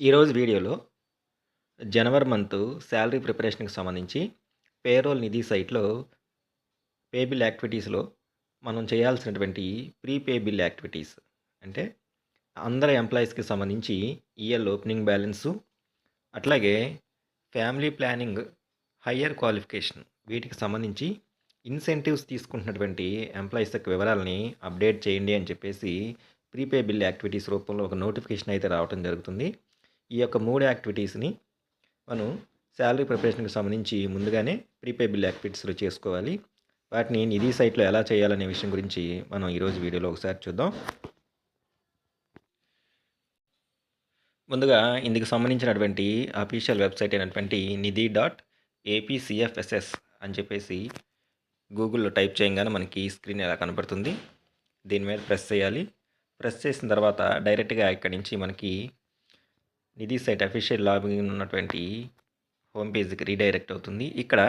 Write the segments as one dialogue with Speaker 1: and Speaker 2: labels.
Speaker 1: ఈరోజు వీడియోలో జనవరి month salary ప్రిపరేషన్కి సంబంధించి పేరోల్ నిధి సైట్లో పేబిల్ యాక్టివిటీస్లో మనం చేయాల్సినటువంటి ప్రీ పేబిల్ యాక్టివిటీస్. అంటే అందరి ఎంప్లాయీస్కి సంబంధించి ఈఎల్ ఓపెనింగ్ బ్యాలెన్సు అట్లాగే ఫ్యామిలీ ప్లానింగ్ హయ్యర్ క్వాలిఫికేషన్ వీటికి సంబంధించి ఇన్సెంటివ్స్ తీసుకుంటున్నటువంటి ఎంప్లాయీస్ యొక్క వివరాలని అప్డేట్ చేయండి అని చెప్పేసి ప్రీపే బిల్ యాక్టివిటీస్ రూపంలో ఒక నోటిఫికేషన్ అయితే రావడం జరుగుతుంది. ఈ యొక్క మూడు యాక్టివిటీస్ని మనం శాలరీ ప్రిపరేషన్కి సంబంధించి ముందుగానే ప్రీపే బిల్ యాక్టివిటీస్లో చేసుకోవాలి. వాటిని నిధి సైట్లో ఎలా చేయాలనే విషయం గురించి మనం ఈరోజు వీడియోలో ఒకసారి చూద్దాం. ముందుగా ఇందుకు సంబంధించినటువంటి అఫీషియల్ వెబ్సైట్ అయినటువంటి నిధి డాట్ ఏపీసీఎఫ్ఎస్ఎస్ అని చెప్పేసి గూగుల్లో టైప్ చేయగానే మనకి స్క్రీన్ ఎలా కనపడుతుంది దీని మీద ప్రెస్ చేయాలి. ప్రెస్ చేసిన తర్వాత డైరెక్ట్గా ఇక్కడి నుంచి మనకి నిధి సైట్ అఫీషియల్ లాగిన్ ఉన్నటువంటి హోమ్ పేజ్కి రీడైరెక్ట్ అవుతుంది. ఇక్కడ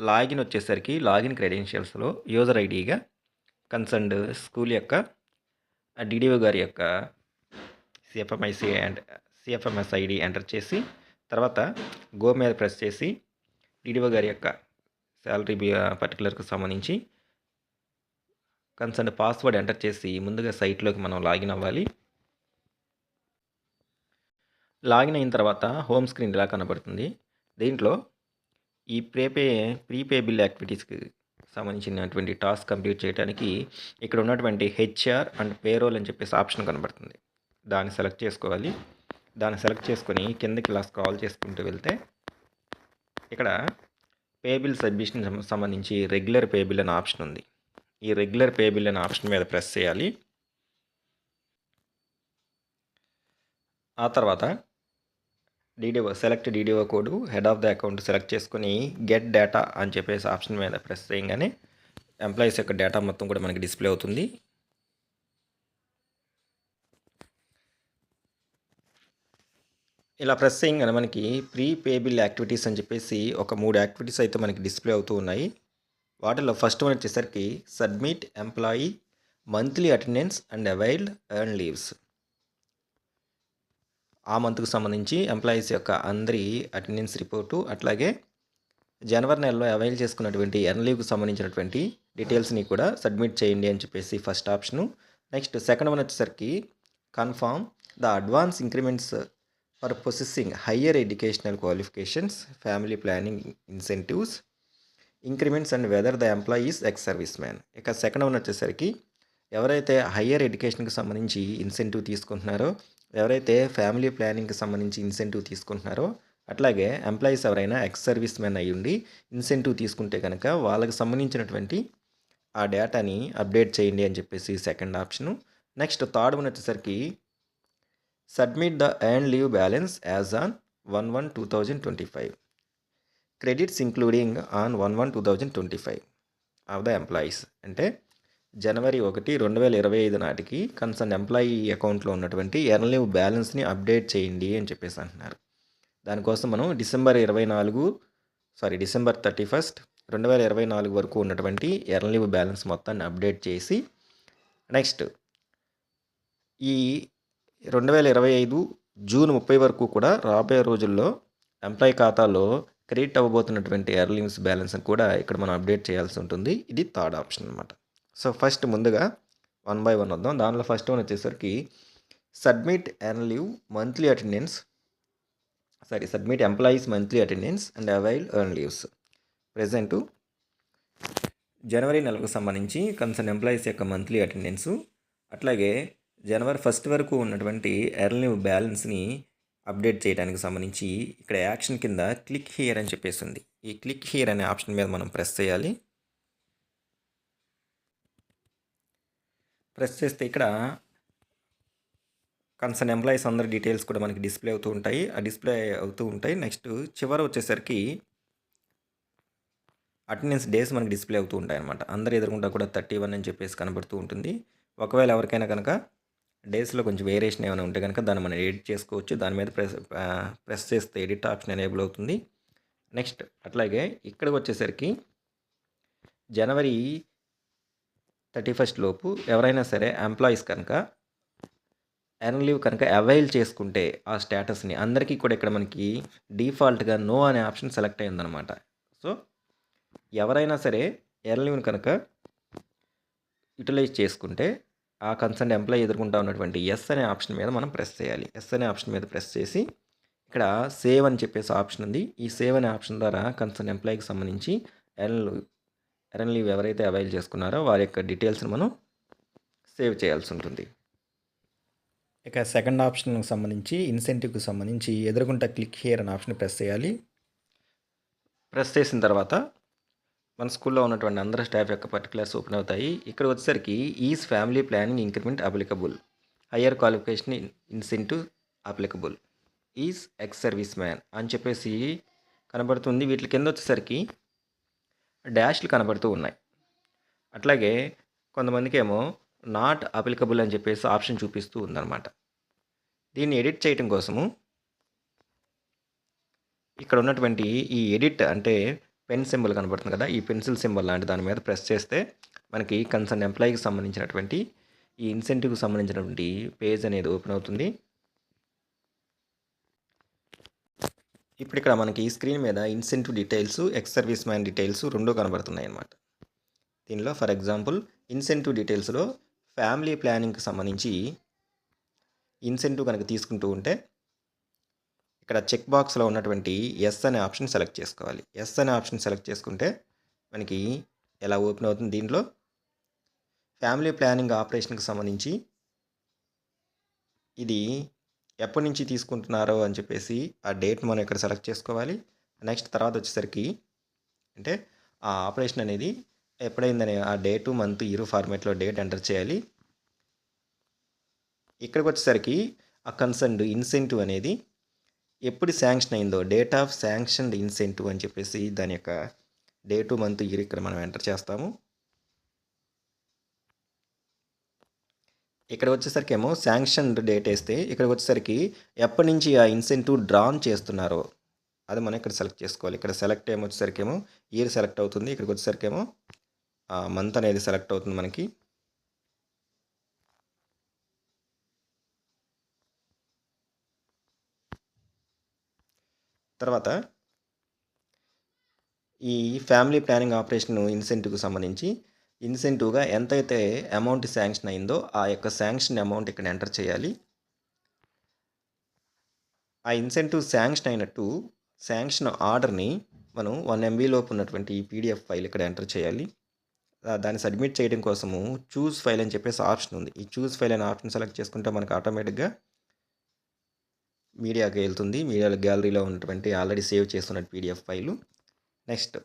Speaker 1: లాగిన్ వచ్చేసరికి లాగిన్ క్రెడెన్షియల్స్లో యూజర్ ఐడిగా కన్సర్న్డ్ స్కూల్ యొక్క డిడిఓ గారి యొక్క CFMIC and CFMS ID enter చేసి తర్వాత గో మీద ప్రెస్ చేసి డిడిఓ గారి యొక్క శాలరీ పర్టికులర్కి సంబంధించి కన్సర్న్ పాస్వర్డ్ ఎంటర్ చేసి ముందుగా సైట్లోకి మనం లాగిన్ అవ్వాలి. లాగిన్ అయిన తర్వాత హోమ్ స్క్రీన్ ఇలా కనబడుతుంది? దీంట్లో ఈ ప్రీపే ప్రీపే బిల్ యాక్టివిటీస్కి సంబంధించినటువంటి టాస్క్ కంప్లీట్ చేయడానికి ఇక్కడ ఉన్నటువంటి హెచ్ఆర్ అండ్ పేరోల్ అని చెప్పేసి ఆప్షన్ కనబడుతుంది. దాన్ని సెలెక్ట్ చేసుకోవాలి. దాన్ని సెలెక్ట్ చేసుకొని కిందకి ఇలా స్క్రాల్ చేసుకుంటూ వెళ్తే ఇక్కడ పే బిల్ సబ్మిషన్ సంబంధించి రెగ్యులర్ పే బిల్ అనే ఆప్షన్ ఉంది. ఈ రెగ్యులర్ పే బిల్ అనే ఆప్షన్ మీద ప్రెస్ చేయాలి. ఆ తర్వాత DDO select DDO code head of the account select చేసుకుని గెట్ డేటా అని చెప్పేసి ఆప్షన్ మీద ప్రెస్ చేయగానే ఎంప్లాయీస్ యొక్క డేటా మొత్తం కూడా మనకి డిస్ప్లే అవుతుంది. ఇలా ప్రెస్ చేయగానే మనకి ప్రీ పేబుల్ యాక్టివిటీస్ అని చెప్పేసి ఒక మూడు యాక్టివిటీస్ అయితే మనకి డిస్ప్లే అవుతూ ఉన్నాయి. వాటిలో ఫస్ట్ వన్ వచ్చేసరికి submit employee monthly attendance and availed earn leaves ఆ మంత్కు సంబంధించి ఎంప్లాయీస్ యొక్క అందరి అటెండెన్స్ రిపోర్టు అట్లాగే జనవరి నెలలో అవైల్ చేసుకున్నటువంటి ఎర్న్ లీవ్కి సంబంధించినటువంటి డీటెయిల్స్ని కూడా సబ్మిట్ చేయండి అని చెప్పేసి first option next second one వచ్చేసరికి confirm the advance increments for processing higher educational qualifications family planning incentives increments and whether the employees ex service man ఇక సెకండ్ వన్ వచ్చేసరికి ఎవరైతే హయ్యర్ ఎడ్యుకేషన్కి సంబంధించి ఇన్సెంటివ్ తీసుకుంటున్నారో ఎవరైతే ఫ్యామిలీ ప్లానింగ్కి సంబంధించి ఇన్సెంటివ్ తీసుకుంటున్నారో అట్లాగే ఎంప్లాయీస్ ఎవరైనా ఎక్స్ సర్వీస్ మెన్ అయ్యి ఉండి ఇన్సెంటివ్ తీసుకుంటే కనుక వాళ్ళకి సంబంధించినటువంటి ఆ డేటాని అప్డేట్ చేయండి అని చెప్పేసి second option. Next third one వచ్చేసరికి submit the and leave balance as on one one two thousand twenty five. Credits including on one one two thousand twenty five of the employees. అంటే జనవరి ఒకటి రెండు వేల ఇరవై ఐదు నాటికి కన్సర్న్ ఎంప్లాయీ అకౌంట్లో ఉన్నటువంటి ఎర్న్లీవ్ బ్యాలెన్స్ని అప్డేట్ చేయండి అని చెప్పేసి అంటున్నారు. దానికోసం మనం డిసెంబర్ ఇరవై నాలుగు సారీ డిసెంబర్ థర్టీ ఫస్ట్ రెండు వేల ఇరవై నాలుగు వరకు ఉన్నటువంటి ఎర్న్లీవ్ బ్యాలెన్స్ మొత్తాన్ని అప్డేట్ చేసి నెక్స్ట్ ఈ రెండు వేల ఇరవై ఐదు జూన్ ముప్పై వరకు కూడా రాబోయే రోజుల్లో ఎంప్లాయీ ఖాతాలో క్రెడిట్ అవ్వబోతున్నటువంటి ఎర్లింగ్స్ బ్యాలెన్స్ కూడా ఇక్కడ మనం అప్డేట్ చేయాల్సి ఉంటుంది. ఇది థర్డ్ ఆప్షన్ అనమాట సో ఫస్ట్ ముందుగా వన్ బై వన్ వద్దాం. దానిలో ఫస్ట్ వన్ వచ్చేసరికి submit earn leave monthly attendance. Sorry submit employees monthly attendance and avail earn leaves. Present జనవరి నెలకు సంబంధించి కన్సర్న్ ఎంప్లాయీస్ యొక్క మంత్లీ అటెండెన్స్. అట్లాగే జనవరి ఫస్ట్ వరకు ఉన్నటువంటి ఎర్న్ లీవ్ బ్యాలెన్స్ని అప్డేట్ చేయడానికి సంబంధించి ఇక్కడ యాక్షన్ కింద క్లిక్ హియర్ అని చెప్పేసి ఉంది. ఈ క్లిక్ హియర్ అనే ఆప్షన్ మీద మనం ప్రెస్ చేయాలి. ప్రెస్ చేస్తే ఇక్కడ కన్సర్న్ ఎంప్లాయీస్ అందరి డీటెయిల్స్ కూడా మనకి డిస్ప్లే అవుతూ ఉంటాయి. ఆ డిస్ప్లే అవుతూ ఉంటాయి. నెక్స్ట్ చివర వచ్చేసరికి అటెండెన్స్ డేస్ మనకి డిస్ప్లే అవుతూ ఉంటాయి అనమాట అందరు ఎదురుకుంటా కూడా థర్టీ వన్ అని చెప్పేసి కనబడుతూ ఉంటుంది. ఒకవేళ ఎవరికైనా కనుక డేస్లో కొంచెం వేరియేషన్ ఏమైనా ఉంటే కనుక దాన్ని మనం ఎడిట్ చేసుకోవచ్చు. దాని మీద ప్రెస్ ప్రెస్ చేస్తే ఎడిట్ ఆప్షన్ ఎనేబుల్ అవుతుంది. నెక్స్ట్ అట్లాగే ఇక్కడికి వచ్చేసరికి జనవరి థర్టీ ఫస్ట్ లోపు ఎవరైనా సరే ఎంప్లాయీస్ కనుక ఎర్న్ లీవ్ కనుక అవైల్ చేసుకుంటే ఆ స్టేటస్ని అందరికీ కూడా ఇక్కడ మనకి డిఫాల్ట్గా నో అనే ఆప్షన్ సెలెక్ట్ అయిందనమాట సో ఎవరైనా సరే ఎర్న్ లీవ్ని కనుక యూటిలైజ్ చేసుకుంటే ఆ కన్సర్న్ ఎంప్లాయీ ఎదుర్కొంటా ఉన్నటువంటి ఎస్ అనే ఆప్షన్ మీద మనం ప్రెస్ చేయాలి. ఎస్ అనే ఆప్షన్ మీద ప్రెస్ చేసి ఇక్కడ సేవ్ అని చెప్పేసి ఆప్షన్ ఉంది. ఈ సేవ్ అనే ఆప్షన్ ద్వారా కన్సర్న్ ఎంప్లాయీకి సంబంధించి ఎర్న్ ఎర్న్ లీవ్ ఎవరైతే అవైల్ చేసుకున్నారో వారి యొక్క డీటెయిల్స్ని మనం సేవ్ చేయాల్సి ఉంటుంది. ఇక సెకండ్ ఆప్షన్కి సంబంధించి ఇన్సెంటివ్కి సంబంధించి ఎదురుకుంటా క్లిక్ హియర్ అనే ఆప్షన్ ప్రెస్ చేయాలి. ప్రెస్ చేసిన తర్వాత మన స్కూల్లో ఉన్నటువంటి అందరి స్టాఫ్ యొక్క పర్టికులర్స్ ఓపెన్ అవుతాయి. ఇక్కడ వచ్చేసరికి is family planning increment applicable higher qualification incentive applicable is ex service man అని చెప్పేసి కనబడుతుంది. వీటి కింద వచ్చేసరికి డాష్లు కనబడుతూ ఉన్నాయి. అట్లాగే కొంతమందికి ఏమో నాట్ అప్లికబుల్ అని చెప్పేసి ఆప్షన్ చూపిస్తూ ఉందన్నమాట. దీన్ని ఎడిట్ చేయటం కోసము ఇక్కడ ఉన్నటువంటి ఈ ఎడిట్ అంటే పెన్ సింబల్ కనబడుతుంది కదా ఈ పెన్సిల్ సింబల్ లాంటి దాని మీద ప్రెస్ చేస్తే మనకి కన్సర్న్ ఎంప్లాయీకి సంబంధించినటువంటి ఈ ఇన్సెంటివ్కి సంబంధించినటువంటి పేజ్ అనేది ఓపెన్ అవుతుంది. ఇప్పుడు ఇక్కడ మనకి ఈ స్క్రీన్ మీద incentive details ex service man details రెండు కనబడుతున్నాయి అన్నమాట దీనిలో ఫర్ ఎగ్జాంపుల్ ఇన్సెంటివ్ డీటెయిల్స్లో ఫ్యామిలీ ప్లానింగ్కి సంబంధించి ఇన్సెంటివ్ కనుక తీసుకుంటూ ఉంటే ఇక్కడ చెక్ బాక్స్లో ఉన్నటువంటి ఎస్ అనే ఆప్షన్ సెలెక్ట్ చేసుకోవాలి. ఎస్ అనే ఆప్షన్ సెలెక్ట్ చేసుకుంటే మనకి ఎలా ఓపెన్ అవుతుంది దీంట్లో? ఫ్యామిలీ ప్లానింగ్ ఆపరేషన్కి సంబంధించి ఇది ఎప్పటి నుంచి తీసుకుంటున్నారో అని చెప్పేసి ఆ డేట్ మనం ఇక్కడ సెలెక్ట్ చేసుకోవాలి. నెక్స్ట్ తర్వాత వచ్చేసరికి అంటే ఆ ఆపరేషన్ అనేది ఎప్పుడైందని ఆ డేటు మంత్ ఇరు ఫార్మేట్లో డేట్ ఎంటర్ చేయాలి. ఇక్కడికి వచ్చేసరికి ఆ కన్సర్న్డ్ ఇన్సెంటివ్ అనేది ఎప్పుడు శాంక్షన్ అయిందో డేట్ ఆఫ్ శాంక్షన్డ్ ఇన్సెంటివ్ అని చెప్పేసి దాని యొక్క డేటు మంత్ ఇయర్ ఇక్కడ మనం ఎంటర్ చేస్తాము. ఇక్కడ వచ్చేసరికి ఏమో శాంక్షన్ డేట్ వేస్తే ఇక్కడికి వచ్చేసరికి ఎప్పటి నుంచి ఆ ఇన్సెంటివ్ డ్రాన్ చేస్తున్నారో అది మనం ఇక్కడ సెలెక్ట్ చేసుకోవాలి. ఇక్కడ సెలెక్ట్ ఏమో వచ్చేసరికి ఏమో ఇయర్ సెలెక్ట్ అవుతుంది. ఇక్కడికి వచ్చేసరికి ఏమో మంత్ అనేది సెలెక్ట్ అవుతుంది మనకి. తర్వాత ఈ ఫ్యామిలీ ప్లానింగ్ ఆపరేషన్ ఇన్సెంటివ్కి సంబంధించి ఇన్సెంటివ్గా ఎంతైతే అమౌంట్ శాంక్షన్ అయిందో ఆ యొక్క శాంక్షన్ అమౌంట్ ఇక్కడ ఎంటర్ చేయాలి. ఆ ఇన్సెంటివ్ శాంక్షన్ అయినట్టు శాంక్షన్ ఆర్డర్ని మనం వన్ ఎంబీ లోపు ఉన్నటువంటి ఈ పీడిఎఫ్ ఫైల్ ఇక్కడ ఎంటర్ చేయాలి. దాన్ని సబ్మిట్ చేయడం కోసము చూస్ ఫైల్ అని చెప్పేసి ఆప్షన్ ఉంది. ఈ చూస్ ఫైల్ అనే ఆప్షన్ సెలెక్ట్ చేసుకుంటే మనకు ఆటోమేటిక్గా మీడియాకి వెళ్తుంది. మీడియా గ్యాలరీలో ఉన్నటువంటి ఆల్రెడీ సేవ్ చేస్తున్న పీడిఎఫ్ ఫైలు. నెక్స్ట్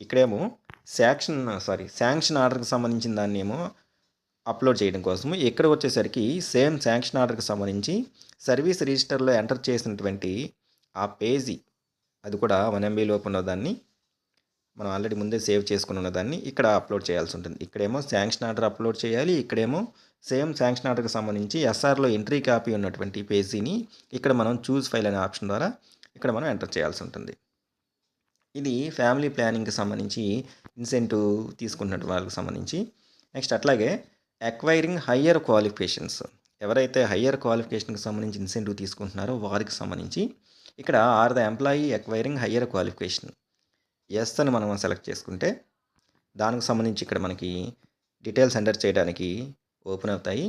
Speaker 1: ఇక్కడేమో శాంక్షన్ సారీ శాంక్షన్ ఆర్డర్కి సంబంధించిన దాన్ని ఏమో అప్లోడ్ చేయడం కోసము ఇక్కడ వచ్చేసరికి సేమ్ శాంక్షన్ ఆర్డర్కి సంబంధించి సర్వీస్ రిజిస్టర్లో ఎంటర్ చేసినటువంటి ఆ పేజీ అది కూడా వన్ ఎంబీ లోపు ఉన్నదాన్ని మనం ఆల్రెడీ ముందే సేవ్ చేసుకుని ఉన్నదాన్ని ఇక్కడ అప్లోడ్ చేయాల్సి ఉంటుంది. ఇక్కడేమో శాంక్షన్ ఆర్డర్ అప్లోడ్ చేయాలి ఇక్కడేమో సేమ్ శాంక్షన్ ఆర్డర్కి సంబంధించి ఎస్ఆర్లో ఎంట్రీ కాపీ ఉన్నటువంటి పేజీని ఇక్కడ మనం చూస్ ఫైల్ అనే ఆప్షన్ ద్వారా ఇక్కడ మనం ఎంటర్ చేయాల్సి ఉంటుంది. ఇది ఫ్యామిలీ ప్లానింగ్కి సంబంధించి ఇన్సెంటివ్ తీసుకున్న వాళ్ళకి సంబంధించి. నెక్స్ట్ అట్లాగే అక్వైరింగ్ హయ్యర్ క్వాలిఫికేషన్స్ ఎవరైతే హయ్యర్ క్వాలిఫికేషన్కి సంబంధించి ఇన్సెంటివ్ తీసుకుంటున్నారో వారికి సంబంధించి ఇక్కడ are the employee acquiring higher qualifications అని మనం సెలెక్ట్ చేసుకుంటే దానికి సంబంధించి ఇక్కడ మనకి డీటెయిల్స్ ఎంటర్ చేయడానికి ఓపెన్ అవుతాయి.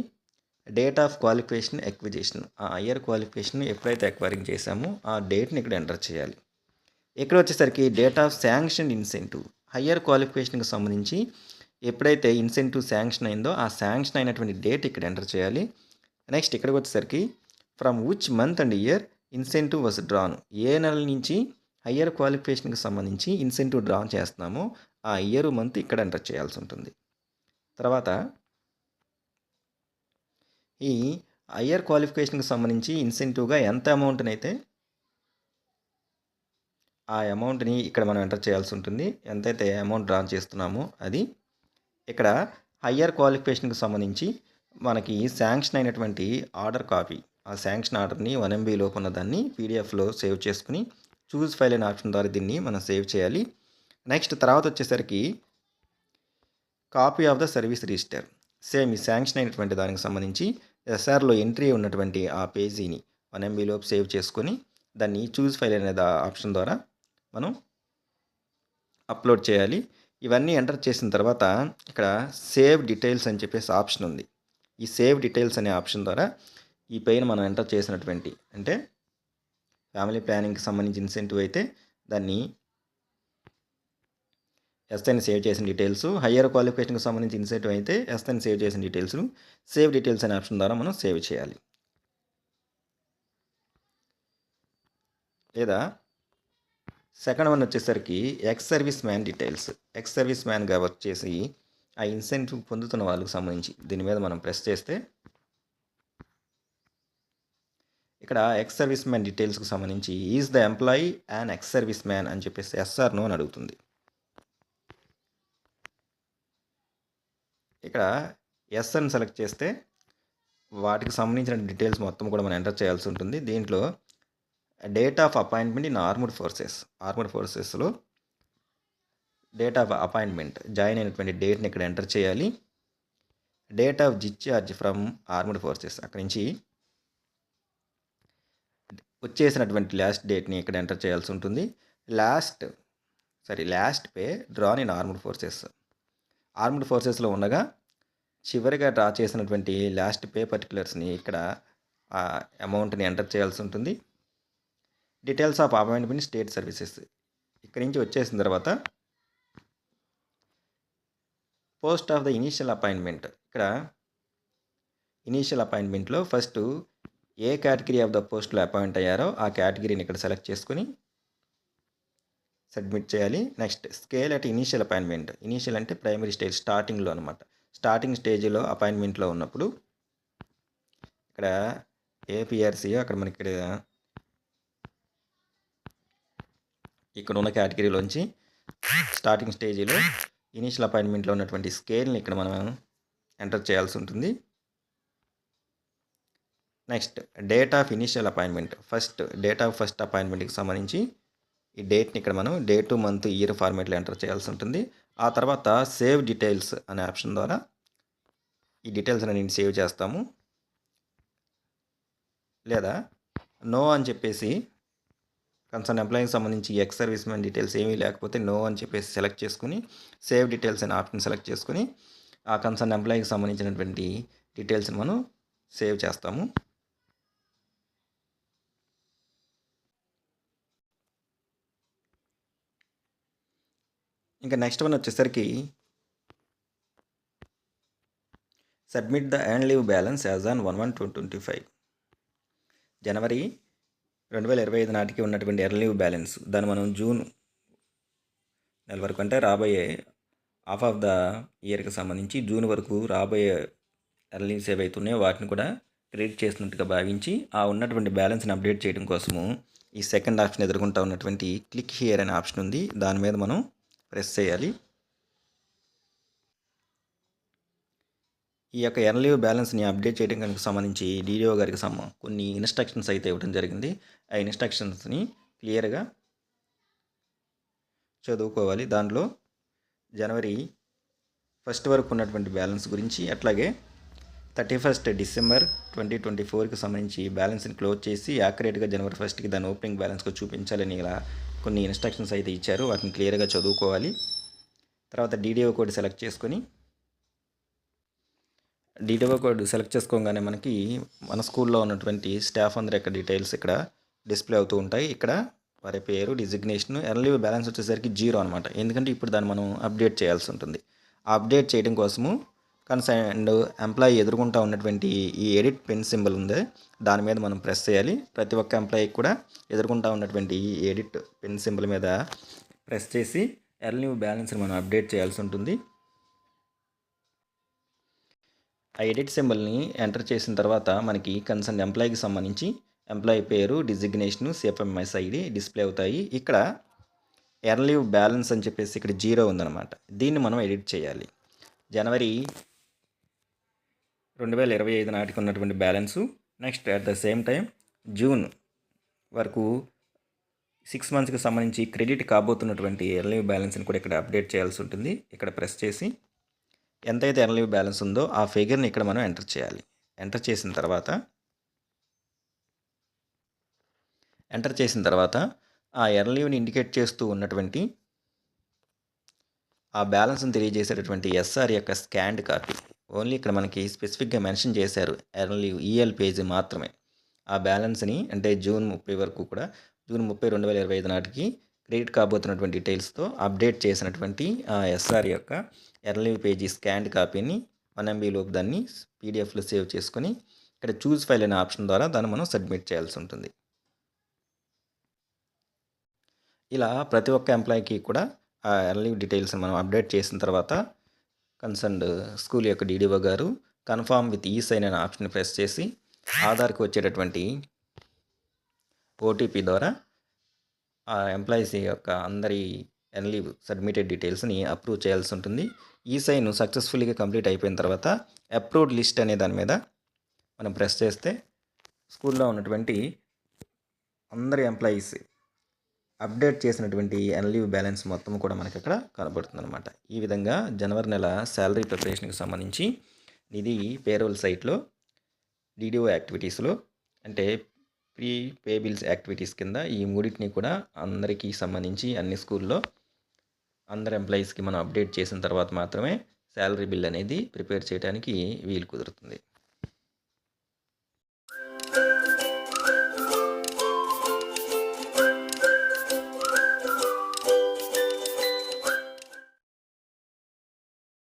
Speaker 1: డేట్ ఆఫ్ క్వాలిఫికేషన్ ఎక్విజేషన్ ఆ హయ్యర్ క్వాలిఫికేషన్ ఎప్పుడైతే ఎక్వైరింగ్ చేసామో ఆ డేట్ని ఇక్కడ ఎంటర్ చేయాలి. ఇక్కడ వచ్చేసరికి date of sanction incentive higher క్వాలిఫికేషన్కి సంబంధించి ఎప్పుడైతే ఇన్సెంటివ్ శాంక్షన్ అయిందో ఆ శాంక్షన్ అయినటువంటి డేట్ ఇక్కడ ఎంటర్ చేయాలి. నెక్స్ట్ ఇక్కడికి వచ్చేసరికి from which month and year incentive was drawn? ఏ నెల నుంచి హయ్యర్ క్వాలిఫికేషన్కి సంబంధించి ఇన్సెంటివ్ డ్రా చేస్తున్నామో ఆ ఇయర్ మంత్ ఇక్కడ ఎంటర్ చేయాల్సి ఉంటుంది. తర్వాత ఈ హయ్యర్ క్వాలిఫికేషన్కి సంబంధించి ఇన్సెంటివ్గా ఎంత అమౌంట్నైతే అయితే ఆ అమౌంట్ని ఇక్కడ మనం ఎంటర్ చేయాల్సి ఉంటుంది ఎంతైతే అమౌంట్ డ్రా చేస్తున్నామో అది. ఇక్కడ హయ్యర్ క్వాలిఫికేషన్కి సంబంధించి మనకి శాంక్షన్ అయినటువంటి ఆర్డర్ కాపీ. ఆ శాంక్షన్ ఆర్డర్ని వన్ ఎంబీ లోపు ఉన్న దాన్ని పీడిఎఫ్లో సేవ్ చేసుకుని చూస్ ఫైల్ అనే ఆప్షన్ ద్వారా దీన్ని మనం సేవ్ చేయాలి. నెక్స్ట్ తర్వాత వచ్చేసరికి copy of the service register. Same ఈ శాంక్షన్ అయినటువంటి దానికి సంబంధించి ఎస్ఆర్లో ఎంట్రీ ఉన్నటువంటి ఆ పేజీని వన్ ఎంబీలోపు సేవ్ చేసుకొని దాన్ని చూస్ ఫైల్ అనే ఆప్షన్ ద్వారా మనం అప్లోడ్ చేయాలి. ఇవన్నీ ఎంటర్ చేసిన తర్వాత ఇక్కడ సేవ్ డీటెయిల్స్ అని చెప్పేసి ఆప్షన్ ఉంది. ఈ సేవ్ డీటెయిల్స్ అనే ఆప్షన్ ద్వారా ఈ పైన మనం ఎంటర్ చేసినటువంటి అంటే ఫ్యామిలీ ప్లానింగ్కి సంబంధించి ఇన్సెంటివ్ అయితే దాన్ని ఎస్ఎన్ సేవ్ చేసిన డీటెయిల్స్ హయ్యర్ క్వాలిఫికేషన్కి సంబంధించి ఇన్సెంటివ్ అయితే ఎస్ఎన్ సేవ్ చేసిన డీటెయిల్స్ సేవ్ డీటెయిల్స్ అనే ఆప్షన్ ద్వారా మనం సేవ్ చేయాలి. లేదా సెకండ్ వన్ వచ్చేసరికి ex service man details ex service మ్యాన్గా వచ్చేసి చేసి ఆ ఇన్సెంటివ్ పొందుతున్న వాళ్ళకి సంబంధించి దీని మీద మనం ప్రెస్ చేస్తే ఇక్కడ ఎక్స్ సర్వీస్ మ్యాన్ డీటెయిల్స్కి సంబంధించి is the employee and ex service man అని చెప్పేసి ఎస్ఆర్నో అని అడుగుతుంది. ఇక్కడ ఎస్ అని సెలెక్ట్ చేస్తే వాటికి సంబంధించిన డీటెయిల్స్ మొత్తం కూడా మనం ఎంటర్ చేయాల్సి ఉంటుంది. దీంట్లో date of appointment in armed forces armed ఫోర్సెస్లో date of appointment join అయినటువంటి డేట్ని ఇక్కడ ఎంటర్ చేయాలి. Date of discharge from armed forces అక్కడి నుంచి వచ్చేసినటువంటి లాస్ట్ డేట్ని ఇక్కడ ఎంటర్ చేయాల్సి ఉంటుంది. Last sorry last pay drawn in armed forces armed ఫోర్సెస్లో ఉండగా చివరిగా డ్రా చేసినటువంటి లాస్ట్ పే పర్టికులర్స్ని ఇక్కడ ఆ అమౌంట్ని ఎంటర్ చేయాల్సి ఉంటుంది. Details of appointment state services ఇక్కడి నుంచి వచ్చేసిన తర్వాత post of the initial appointment ఇక్కడ ఇనీషియల్ అపాయింట్మెంట్లో ఫస్ట్ ఏ కేటగిరీ ఆఫ్ ద పోస్ట్లో అపాయింట్ అయ్యారో ఆ కేటగిరీని ఇక్కడ సెలెక్ట్ చేసుకుని సబ్మిట్ చేయాలి. Next scale at initial appointment initial అంటే ప్రైమరీ స్టేజ్ స్టార్టింగ్లో అనమాట స్టార్టింగ్ స్టేజ్లో అపాయింట్మెంట్లో ఉన్నప్పుడు ఇక్కడ ఏపీఆర్సీ అక్కడ మనకి ఇక్కడ ఇక్కడ ఉన్న కేటగిరీలోంచి స్టార్టింగ్ స్టేజీలో ఇనీషియల్ అపాయింట్మెంట్లో ఉన్నటువంటి స్కేల్ని ఇక్కడ మనం ఎంటర్ చేయాల్సి ఉంటుంది. Next date of initial appointment. First date of first అపాయింట్మెంట్కి సంబంధించి ఈ డేట్ని ఇక్కడ మనం డేట్ మంత్ ఇయర్ ఫార్మేట్లో ఎంటర్ చేయాల్సి ఉంటుంది. ఆ తర్వాత సేవ్ డీటెయిల్స్ అనే ఆప్షన్ ద్వారా ఈ డీటెయిల్స్ నేను సేవ్ చేస్తాము. లేదా నో అని చెప్పేసి కన్సర్న్ ఎంప్లాయీకి సంబంధించి ఎక్స్ సర్వీస్ మ్యాన్ డీటెయిల్స్ ఏమీ లేకపోతే నో అని చెప్పేసి సెలెక్ట్ చేసుకుని సేవ్ డీటెయిల్స్ అనే ఆప్షన్ సెలెక్ట్ చేసుకుని ఆ కన్సర్న్ ఎంప్లాయీకి సంబంధించినటువంటి డీటెయిల్స్ని మనం సేవ్ చేస్తాము. ఇంకా నెక్స్ట్ వన్ వచ్చేసరికి submit the and leave balance as on one one twenty twenty five జనవరి రెండు వేల ఇరవై ఐదు నాటికి ఉన్నటువంటి ఎర్లీవ్ బ్యాలెన్స్ దాన్ని మనం జూన్ నెల వరకు అంటే రాబోయే హాఫ్ ఆఫ్ ద ఇయర్కి సంబంధించి జూన్ వరకు రాబోయే ఎర్లీవ్స్ ఏవైతున్నాయో వాటిని కూడా క్రియేట్ చేసినట్టుగా భావించి ఆ ఉన్నటువంటి బ్యాలెన్స్ని అప్డేట్ చేయడం కోసము ఈ సెకండ్ ఆప్షన్ ఎదుర్కొంటా ఉన్నటువంటి క్లిక్ హియర్ అనే ఆప్షన్ ఉంది. దాని మీద మనం ప్రెస్ చేయాలి. ఈ యొక్క ఎన్లీవ్ బ్యాలెన్స్ని అప్డేట్ చేయడం కనుక సంబంధించి డీడీఓ గారికి సమ కొన్ని ఇన్స్ట్రక్షన్స్ అయితే ఇవ్వడం జరిగింది. ఆ ఇన్స్ట్రక్షన్స్ని క్లియర్గా చదువుకోవాలి. దాంట్లో జనవరి ఫస్ట్ వరకు ఉన్నటువంటి బ్యాలెన్స్ గురించి అట్లాగే thirty first December twenty twenty ఫోర్కి సంబంధించి బ్యాలెన్స్ని క్లోజ్ చేసి యాక్యురేట్గా జనవరి ఫస్ట్కి దాని ఓపెనింగ్ బ్యాలెన్స్గా చూపించాలని ఇలా కొన్ని ఇన్స్ట్రక్షన్స్ అయితే ఇచ్చారు. వాటిని క్లియర్గా చదువుకోవాలి. తర్వాత డీడీఓ కోడ్ సెలెక్ట్ చేసుకొని డీటెయిల్ కోడ్ సెలెక్ట్ చేసుకోగానే మనకి మన స్కూల్లో ఉన్నటువంటి స్టాఫ్ అందరి యొక్క డీటెయిల్స్ ఇక్కడ డిస్ప్లే అవుతూ ఉంటాయి. ఇక్కడ వారి పేరు డిజిగ్నేషన్ ఎర్లీ బ్యాలెన్స్ వచ్చేసరికి జీరో అనమాట ఎందుకంటే ఇప్పుడు దాన్ని మనం అప్డేట్ చేయాల్సి ఉంటుంది. ఆ అప్డేట్ చేయడం కోసము కన్సర్న్ ఎంప్లాయీ ఎదుర్కొంటూ ఉన్నటువంటి ఈ ఎడిట్ పెన్ సింబల్ ఉంది. దాని మీద మనం ప్రెస్ చేయాలి. ప్రతి ఒక్క ఎంప్లాయీకి కూడా ఎదుర్కొంటూ ఉన్నటువంటి ఈ ఎడిట్ పెన్ సింబల్ మీద ప్రెస్ చేసి ఎర్లీ బ్యాలెన్స్ని మనం అప్డేట్ చేయాల్సి ఉంటుంది. ఆ ఎడిట్ సింబల్ని ఎంటర్ చేసిన తర్వాత మనకి కన్సర్న్ ఎంప్లాయీకి సంబంధించి ఎంప్లాయీ పేరు డిజిగ్నేషను సిఎఫ్ఎంఎస్ ఐడి డిస్ప్లే అవుతాయి. ఇక్కడ ఎర్లీవ్ బ్యాలెన్స్ అని చెప్పేసి ఇక్కడ జీరో ఉందన్నమాట. దీన్ని మనం ఎడిట్ చేయాలి. జనవరి రెండు వేల ఇరవై ఐదు నాటికి ఉన్నటువంటి balance. Next at the same time June వరకు సిక్స్ మంత్స్కి సంబంధించి క్రెడిట్ కాబోతున్నటువంటి ఎర్లీవ్ బ్యాలెన్స్ని కూడా ఇక్కడ అప్డేట్ చేయాల్సి ఉంటుంది. ఇక్కడ ప్రెస్ చేసి ఎంతైతే ఎర్న్ బ్యాలెన్స్ ఉందో ఆ ఫిగర్ని ఇక్కడ మనం ఎంటర్ చేయాలి. ఎంటర్ చేసిన తర్వాత ఎంటర్ చేసిన తర్వాత ఆ ఎర్న్ ఇండికేట్ చేస్తూ ఉన్నటువంటి ఆ బ్యాలెన్స్ని తెలియజేసేటటువంటి ఎస్ఆర్ యొక్క స్కాండ్ కాపీ. ఓన్లీ ఇక్కడ మనకి స్పెసిఫిక్గా మెన్షన్ చేశారు ఎర్లీవ్ ఈఎల్ పేజీ మాత్రమే. ఆ బ్యాలెన్స్ని అంటే జూన్ ముప్పై వరకు కూడా జూన్ ముప్పై రెండు వేల ఇరవై ఐదు నాటికి క్రెడిట్ కాబోతున్నటువంటి డీటెయిల్స్తో అప్డేట్ చేసినటువంటి ఆ ఎస్ఆర్ యొక్క ఎర్న్ పేజీ స్కాన్డ్ కాపీని వన్ ఎంబీలోపు దాన్ని పీడిఎఫ్లో సేవ్ చేసుకొని ఇక్కడ చూస్ ఫైల్ అనే ఆప్షన్ ద్వారా దాన్ని మనం సబ్మిట్ చేయాల్సి ఉంటుంది. ఇలా ప్రతి ఒక్క ఎంప్లాయీకి కూడా ఆ ఎర్లీవ్ డీటెయిల్స్ని మనం అప్డేట్ చేసిన తర్వాత కన్సర్న్డ్ స్కూల్ యొక్క డీడీఓ గారు కన్ఫామ్ విత్ ఈ సైన్ అనే ఆప్షన్ ప్రెస్ చేసి ఆధార్కి వచ్చేటటువంటి ఓటీపీ ద్వారా ఆ ఎంప్లాయీస్ యొక్క అందరి ఎన్లీవ్ సబ్మిటెడ్ డీటెయిల్స్ని అప్రూవ్ చేయాల్సి ఉంటుంది. ఈ సైన్ సక్సెస్ఫుల్గా కంప్లీట్ అయిపోయిన తర్వాత అప్రూవ్డ్ లిస్ట్ అనే దాని మీద మనం ప్రెస్ చేస్తే స్కూల్లో ఉన్నటువంటి అందరి ఎంప్లాయీస్ అప్డేట్ చేసినటువంటి ఎన్లీవ్ బ్యాలెన్స్ మొత్తం కూడా మనకి అక్కడ కనబడుతుందన్నమాట. ఈ విధంగా జనవరి నెల శాలరీ ప్రిపరేషన్కి సంబంధించి ఇది పేరోల్ సైట్లో డీడీఓ యాక్టివిటీస్లో అంటే ప్రీ పే బిల్స్ యాక్టివిటీస్ కింద ఈ మూడింటిని కూడా అందరికీ సంబంధించి అన్ని స్కూల్లో అందరు ఎంప్లాయీస్కి మనం అప్డేట్ చేసిన తర్వాత మాత్రమే శాలరీ బిల్ అనేది ప్రిపేర్ చేయడానికి వీలు కుదురుతుంది.